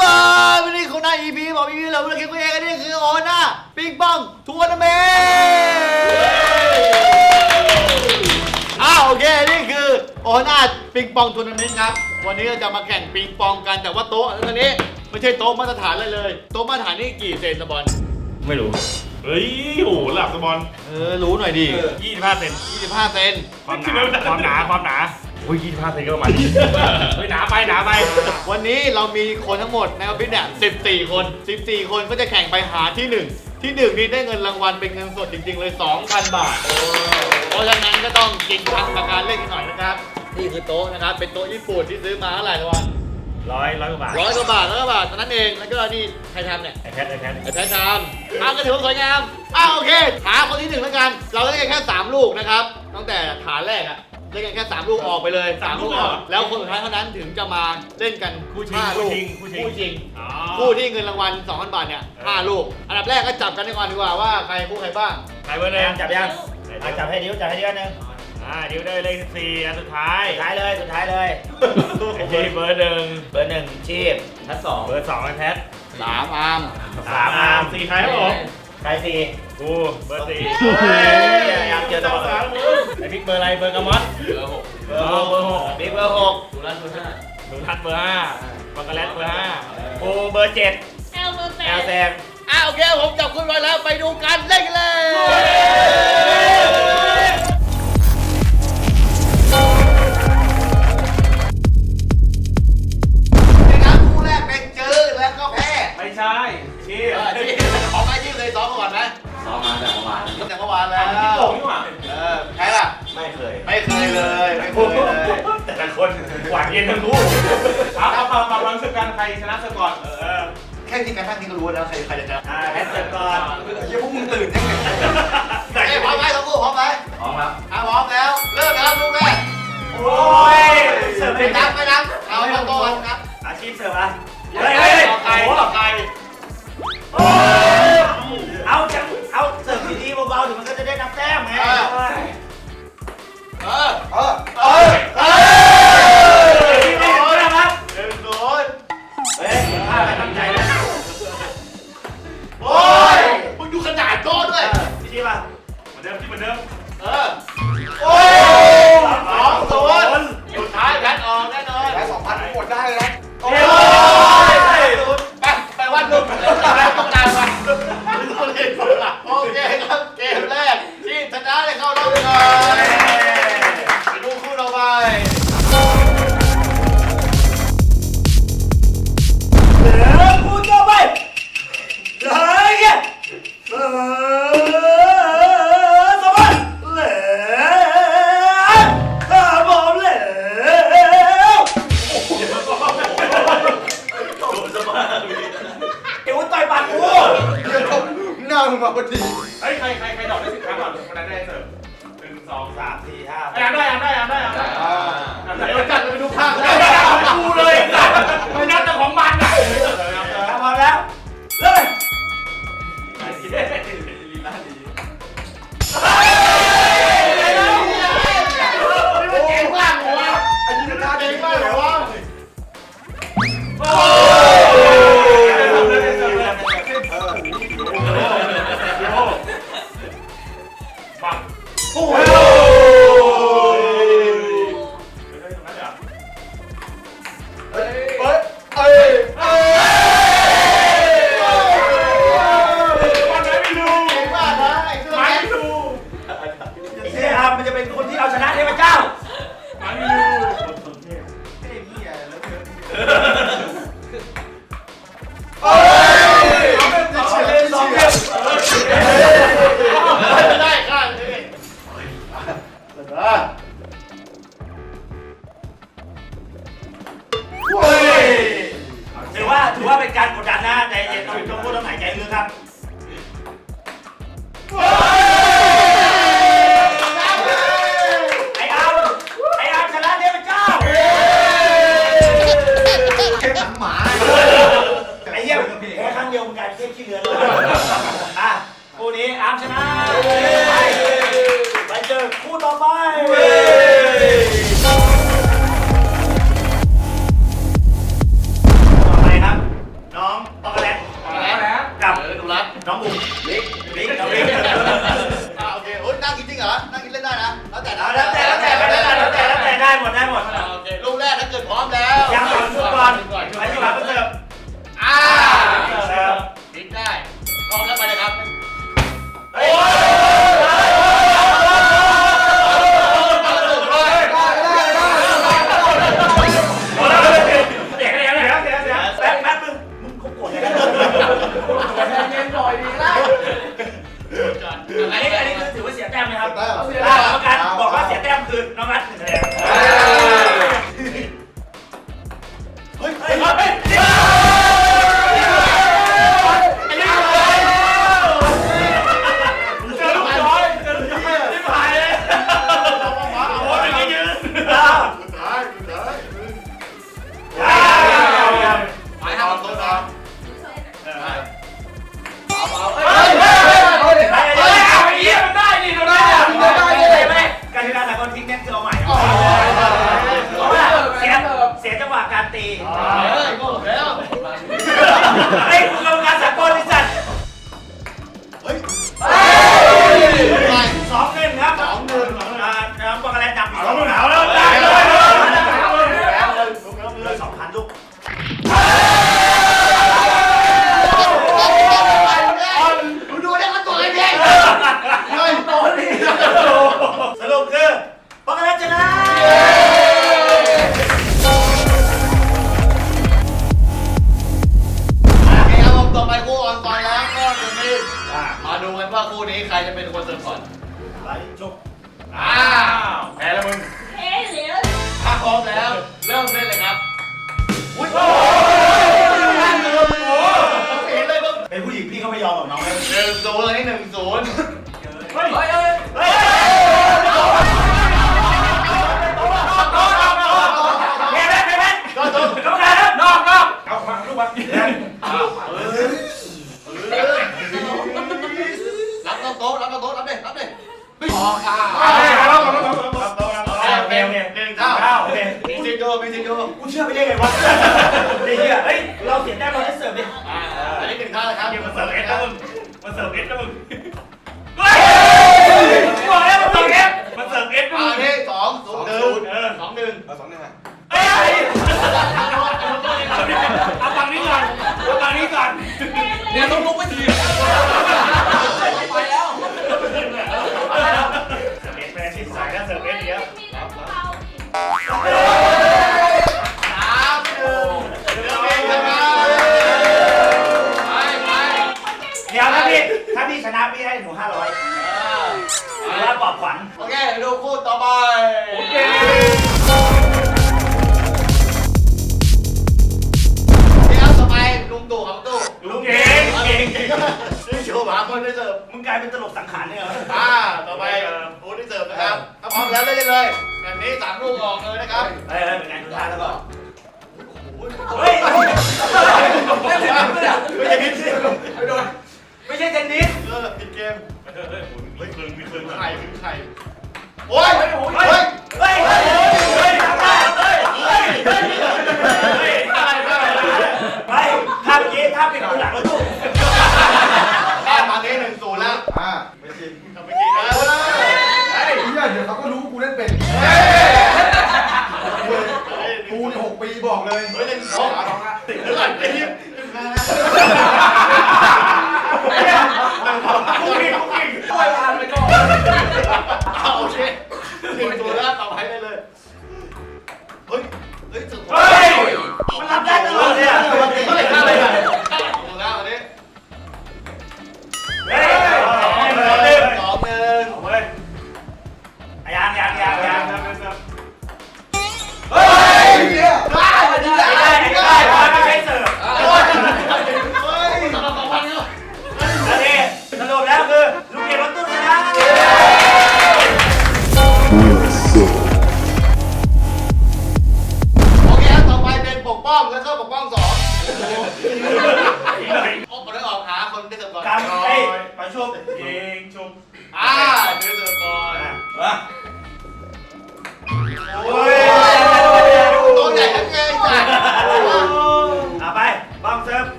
ดีครับวันนี้ของนาย EP บอก EP เราเราคิดเองอันนี้คือโอน่าปิงปองทัวร์นาเมนต์อ้าวโอเคนี่คือโอน่าปิงปองทัวร์นาเมนต์ครับวันนี้เราจะมาแข่งปิงปองกันแต่ว่าโต๊ะอันนี้ไม่ใช่โต๊ะมาตรฐานเลยเลยโต๊ะมาตรฐานนี่กี่เซนนะบอลไม่รู้ เฮ้ยโอ้โหหลับสมอนเออรู้หน่อยดิยี่สิบห้าเซน25เซน ความหนาความหนาความหนาโอ้ยยี่สิบห้าเซนก็ประมาณนี้เฮ้ยหนาไปหนาไป วันนี้เรามีคนทั้งหมดในออฟฟิศเนี่ย14 คน 14 คนก็จะแข่งไปหาที่ 1 ที่1นี่ได้เงินรางวัลเป็นเงินสดจริง ๆ เลย 2,000 บาท เพราะฉะนั้นก็ต้องจริงจังกับการเล่นกันหน่อยนะครับ นี่คือโต๊ะนะครับ เป็นโต๊ะญี่ปุ่นที่ซื้อมาเท่าไหร่ละวันร้อยร้อยกว่าบาทร้อยกว่าบาทร้อยกว่าบาทเท่านั้นเอง แล้วก็นี่ใครทำเนี่ย ไอแพดไอแพดไอ้แพ้ชามอ้าวก็ถือว่าสวยงาม อ้าวโอเค หาคนที่หนึ่งแล้วกัน เราเล่นกันแค่3ลูกนะครับ ตั้งแต่ฐานแรกอะ เล่นกันแค่3ลูกออกไปเลยสามลูกออก แล้วคนสุดท้ายเท่านั้นถึงจะมาเล่นกันคู่ชิงห้าลูคู่กชิงคู่ชิงคู่ชิงอ๋อคู่ที่เงินรางวัล2,000บาทเนี่ยห้าลูก อันดับแรกก็จับกันก่อนดีกว่าว่าใครคู่ใครบ้าง ใครเบอร์หนึ่งจับยังไหนอะจับให้นิ้วจับให้นิ้วอันหนึงอ่าดิวได้เลขสิบสี่อันสุดท้าย สุดท้ายเลย สุดท้ายเลยไอที่เบอร์หนึ่งเบอร์หนึ่งชีพชั้นสองเบอร์สองไอแพดสามอาร์มสามอาร์มสี่ใครครับผมใครสี่กูเบอร์สี่เฮ้ยอยากเจอตัวสามไอพิกเบอร์อะไรเบอร์กระมอส เบอร์เจ็ด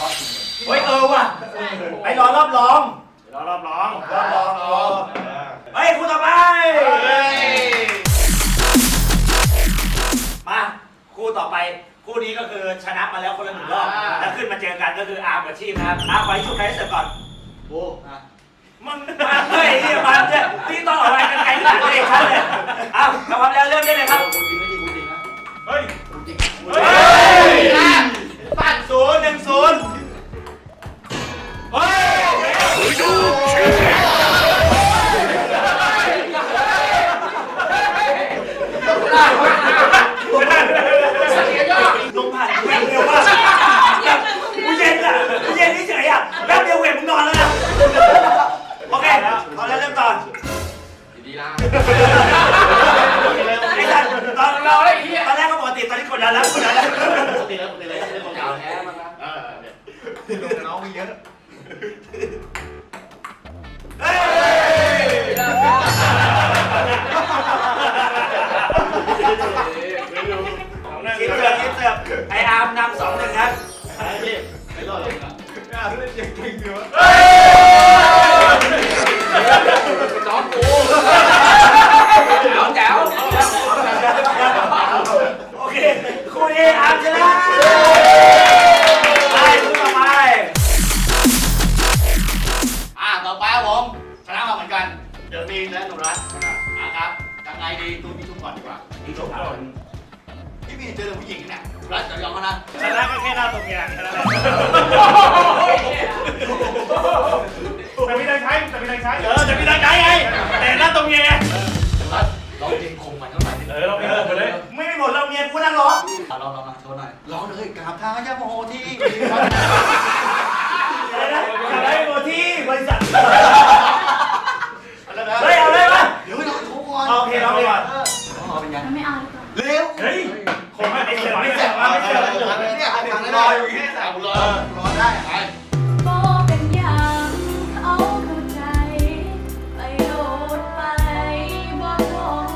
รอบเฮ้ยเออว่ะไปรอรอบรองเดี๋รอรอบร้องรอบรองเออไปคู่ต่อไปมาคู่ต่อไปคู่นี้ก็คือชนะมาแล้วคนละหนึ่งรอบแล้วขึ้นมาเจอกันก็คืออาร์มกับชีพนะครับอาร์มไว้ชุดไหนเสร็จก่อนโอ้มึงมาเลยที่มันจะที่ต้องอะไรกันไกลขนาดเลยครับเนี่ยอ้าวพร้อมแล้วเริ่มได้เลยครับคุณจริงไม่ดีคุณจริงนะเฮ้ยคุณจริงเฮ้ย ปัดนศูนย์หนึ่งศูนย์เฮ้ย เดี๋ยวมีและหนูรัตอะครับยังไงดีดูพี่ชุมก่อนดีกว่าพี่ชุมก่อนพี่มีเจอผู้หญิงเนี่ยรัตจะยอมเขานะชนะก็แค่หน้าตรงอย่างแค่นั้นแะแต่มีนายใช้แต่มีนายใช้เออจะไมีนายใช้ไงแต่หน้าตรงอย่างรัตร้องเพลงคงมันเท่าไหร่เออร้องเพลงคงไปเลยไม่หมดเราเมียกูนั่งร้องเราลองมาโชว์หน่อยร้องเลยกราบทางยาโมที่อะไรนะกราบเท้ายโมที่บริษัท ฮ้ยเอาเลยมเดี๋ยวไปนอนโทรก่อนเอาโอเคเอาไปก่อนขอเป็นยังไม่เอาเลยเร็วเฮ้ยผมไม่เสร็จไม่เสร็จไม่เสร็จเนี่ยทางรออยู่แค่แสามรอรอได้ไปก็เป็นอย่างเขาเข้าใจไปโดดไปบ่ต้อง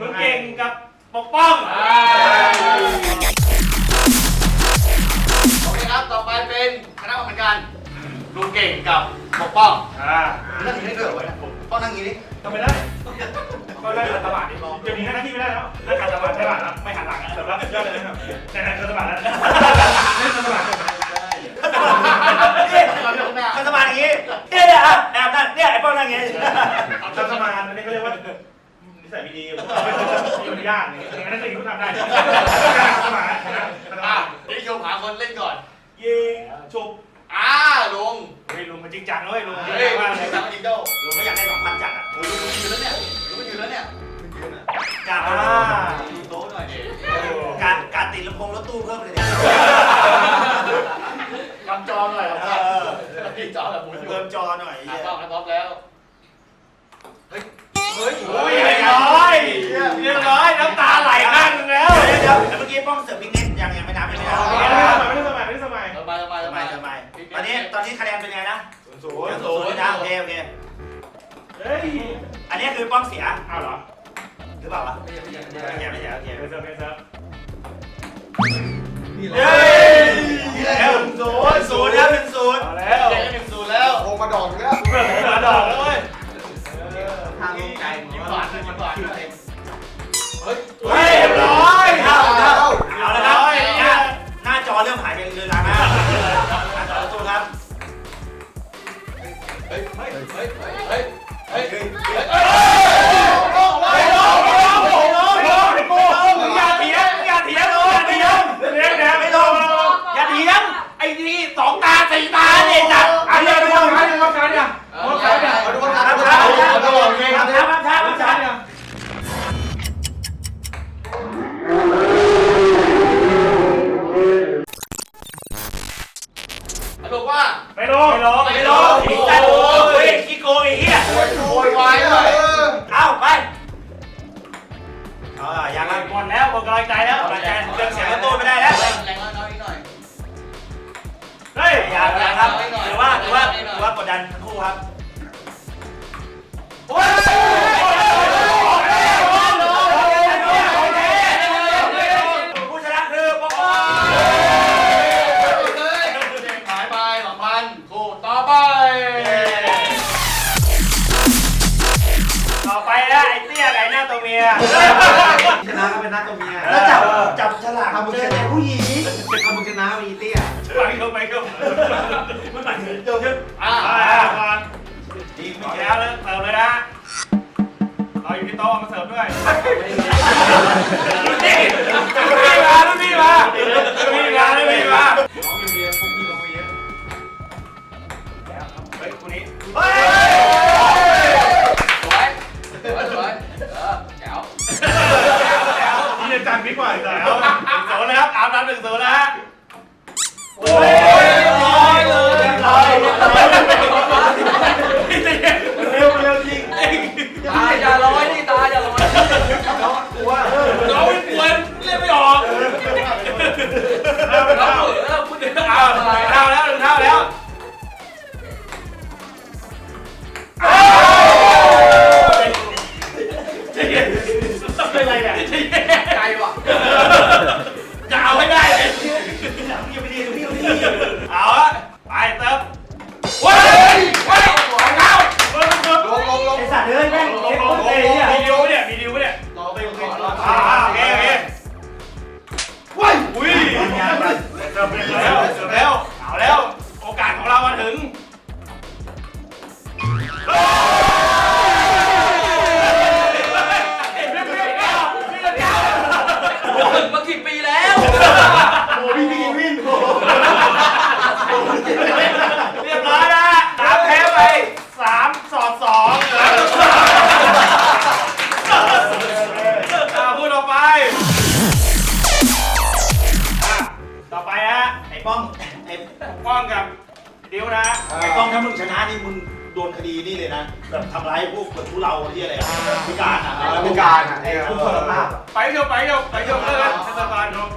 มึงเก่งกับปกป้อง โอเคครับ ต่อไปเป็นคณะกรรมการลุงเก่งกับปกป้องนั่งอย่างนี้ด้วยเหรอวะเนี่ยปกป้องนั่งอย่างนี้ทำไมได้ก็ได้ขัดตบนี่จะมีหน้าที่ไม่ได้แล้วได้ขัดตบาดได้บาดแไม่หันหลังนะแต่ว่ายอะเลยนะครับแต่ขับแล้วเล่นขัดตบาดขัดตบอย่างนี้เนี่ยอะแอบนั่นเนี่ยไอ้ป้องนั่งอย่างนี้ขัดตบาเรียกว่า นิสัยไม่ดียุ่งยากอย่างเงี้ยอย่างนั้นสิ่งที่ทำได้ขัดสมาธินะขัดสอะมาธินี่ชมหาคนเล่นก่อน ยิงฉุบอ่าลุงเฮ้ยลุงมันจริงจังเลยลุงจริงเฮ้ยจังมากลุเลงยจังดิโจ้ลุงก็อยากได้สองพันจัดอะโอ้ยลุงยืนแล้วเนี่ยลุงยืนแล้วเนี่ยยืนอะกาอ่าโต๊ะหน่อยดิกากาติดลำโพงรถตู้เพิ่มเลยเนี่ยกำจอหน่อยครับเออพี่จอแบบหมุนอยู่เพิ่มจอหน่อยอะป้องนะป๊อปแล้วเฮ้ยเฮ้ยโอ้ยเรียบร้อย เรียบร้อยน้ำตาไหลข้างนึงแล้วเดี๋ยวเดี๋ยวเมื่อกี้ป้องเสิร์ฟบิ๊กเน็ตยังยังไม่นับยังไม่นับไม่ได้สมัยไม่ได้สมัยไม่ได้สมัยสบายสบายทำไมทำไมตอนนี้ตอนนี้คะแนนเป็นไงนะศูนย์ศูนย์นะโอเคโอเคเฮ้ยอันนี้คือป้องเสียอ้าวเหรอหรือเปล่าวะไม่ใช่ไม่ใช่ไม่ไม่ใช่ใช่ไม่ใช่โอเคเดี๋ยวเซิร์ฟเดี๋ยวเซิร์ฟเย้แล้วศูนย์ศูนย์แล้วเป็นศูนย์เอาแล้วเจ๊หนึ่งศูนย์แล้วโงมาดอกแล้วมาดอกแล้วเว้ย ทางลงใจยิ้มหวานเลยยิ้มหวานเลยเฮ้ยเฮ้ยเรียบร้อยเอาเอาเอาเอาเอาละครับเนี่ยหน้าจอเริ่มหายไปเรือนรางนะหน้าจอตูครับเฮ้ยเฮ้ยเฮ้ยเฮ้ยเฮ้ยเฮ้ย จะจังบิ๊กกว่าอีกแล้วหนึ่งนนะครับตามนั้นหนึ่งศูนนะฮะโอ้ยเรียบร้อยเลยเรียบร้อยเรียบร้อยเร็วเร็วจริงตาอย่าลอยนี่ตาอย่าลอยเราไม่ป่วเล่นไม่ออกเอาเราเอาเออพูดถึงเอาหนึ่งเท่าแล้วหนึ่งเท่าแล้ว เสิร์ฟแล้ามึงชนะนี่มึงโดนคดีนี่เลยนะแบบทำร้ายพวกแบบผู้เราที่อะไรอะพิการอะเป็นการอะ ไอ้ผู้คนภาพ ไปเถอะไปเถอะไปเถอะเลยนะเทศบาลเถอะ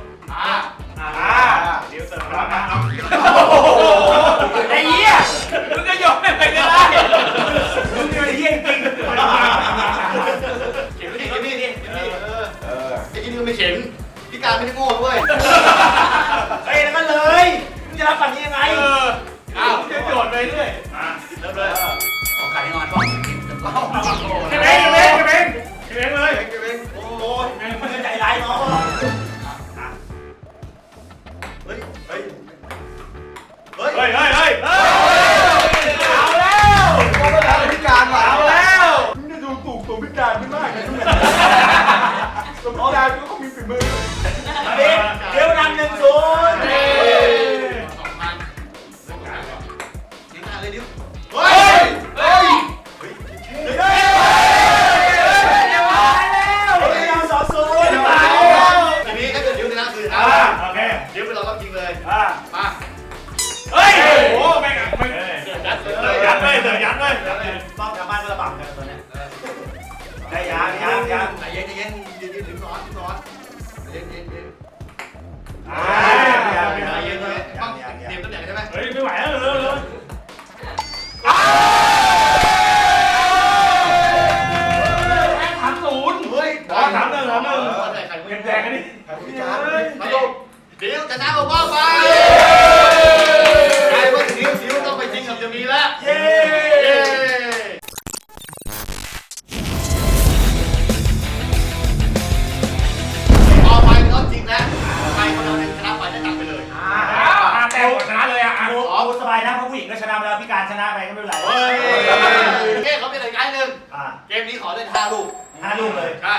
เกมนี้ขอเล่นห้าลูกห้าลูกเลย ใช่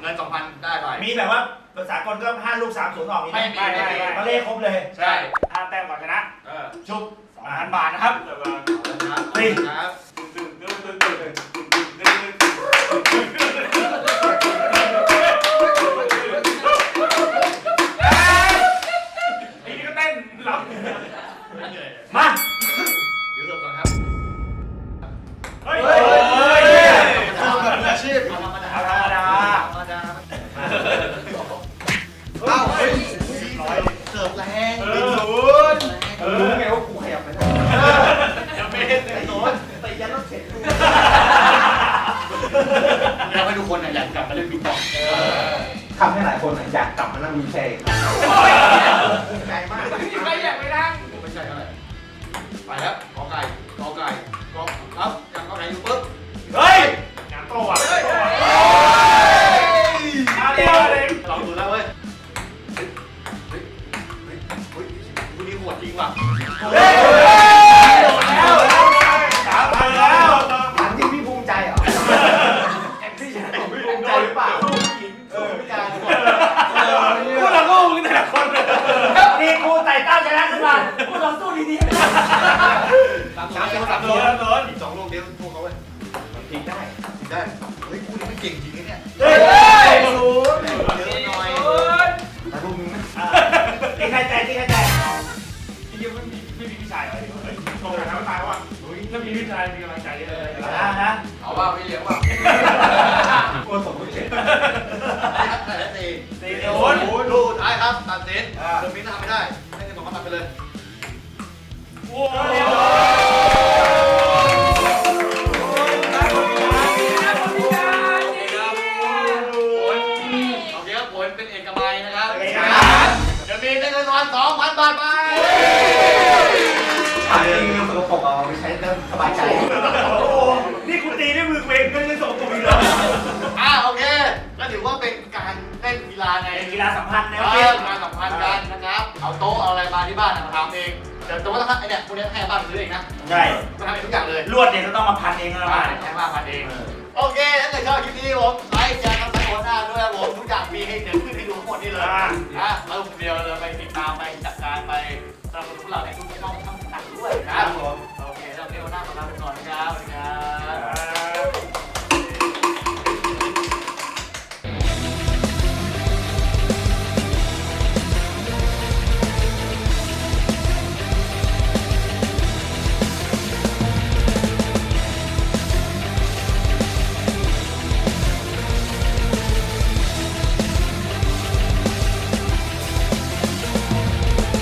เงินสองพันได้ไป มีแบบว่าภาษากลก็ห้าลูกสามศูนย์ออกนี่ไม่มีไม่มี ก็เลขครบเลยใช่ห้าแต้มก่อนชนะ เออชุบสองพันบาทนะครับครับเฮ้ย ครับาก ได้เฮ้ยคุณนี่ไม่เก่งจริงนะเนี่ยๆเฮ้ยศูนย์เยอะหน่อยแต่พวกมึงนะตีใครแตกตีใครแตกที่ยังไม่มีไม่มีพี่ชายเหรอเฮ้ยโตแล้วนะตายว่ะถ้ามีพี่ชายมีกำลังใจเยอะเลยนะนะเอาว่าไม่เลี้ยงว่ากูสมมติเฉยแต่ละตีตีโดโดนนลูกท้ายครับตัดสินเดอะมินทำไม่ได้ให้เงินสองพันไปเลยโอ้ยโอ สองพันบาทไปถามจริงเงินสกปรกเอาไปใช้เติมสบายใจ โอ้โหนี่กูตีด้วยมือเวงก็ยังส่งตัวอีกเหรออ่าโอเคก็ถือว่าเป็นการเล่นกีฬาไงเป็นกีฬาสัมพันธ์นะเอเพื่ออนงานสัมพันธ์กันนะครับ เอาโต๊ะเอาอะไรมาที่บ้านมาทำเอง แต่แต่ว่าถ้าไอเนี่ยพวกนี้ให้บ้านซื้อเองนะใช่มาทำเองทุกอย่างเลย ลวดเนี่ยจะต้องมาพันเองนะบ้าบ้านนแค่บ้านพันเอง โอเคถ้าเกิดชอบคลิปนี้ผมไลค์แชร์ พื่อนผมทุกอย่างมีให้เดี๋ยวขึ้นให้ดูทั้งหมดนี่เลยนะแล้วเดียวเราไปติดตามไปจัดการไปสนับสนุกเราในทุกช่องทั้งต่างด้วยนะครับผม